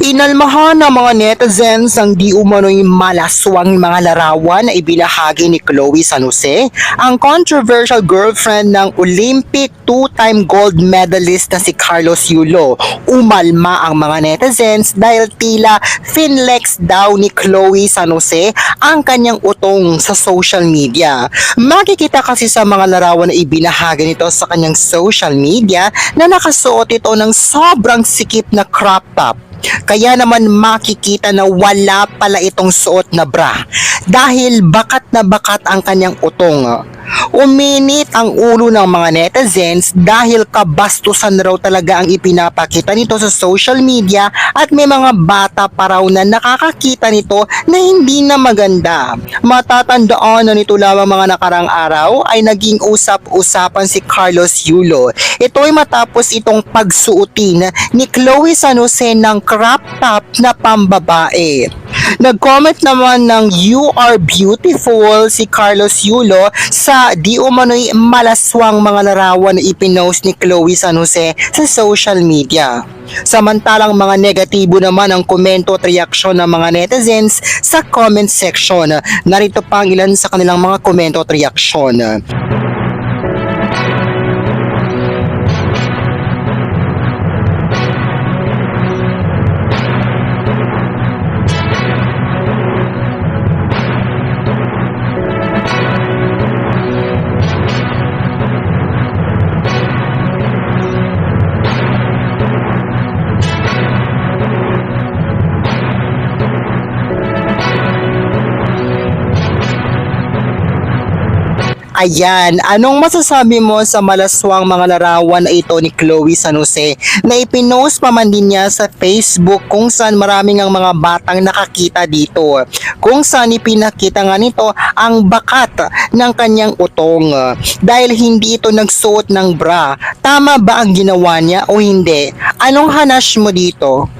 Inalmahan ng mga netizens ang di umano'y malaswang mga larawan na ibinahagi ni Chloe San Jose, ang controversial girlfriend ng Olympic two-time gold medalist na si Carlos Yulo. Umalma ang mga netizens dahil tila finlex daw ni Chloe San Jose ang kanyang utong sa social media. Makikita kasi sa mga larawan na ibinahagi nito sa kanyang social media na nakasuot ito ng sobrang sikip na crop top. Kaya naman makikita na wala pala itong suot na bra dahil bakat na bakat ang kanyang utong. Uminit ang ulo ng mga netizens dahil kabastusan raw talaga ang ipinapakita nito sa social media at may mga bata pa raw na nakakakita nito na hindi na maganda. Matatandaan na nito lamang mga nakarang araw ay naging usap-usapan si Carlos Yulo. Ito ay matapos itong pagsuotin ni Chloe San Jose ng crop top na pambabae. Nag-comment naman ng You are beautiful si Carlos Yulo sa di umano'y malaswang mga larawan na ipinost ni Chloe San Jose sa social media. Samantalang mga negatibo naman ang komento at reaksyon ng mga netizens sa comment section. Narito pa ang ilan sa kanilang mga komento at reaksyon. Ayan, anong masasabi mo sa malaswang mga larawan na ito ni Chloe San Jose na ipinost pa man din niya sa Facebook kung saan maraming ang mga batang nakakita dito. Kung saan ipinakita nga nito ang bakat ng kanyang utong dahil hindi ito nagsuot ng bra. Tama ba ang ginawa niya o hindi? Anong hanash mo dito?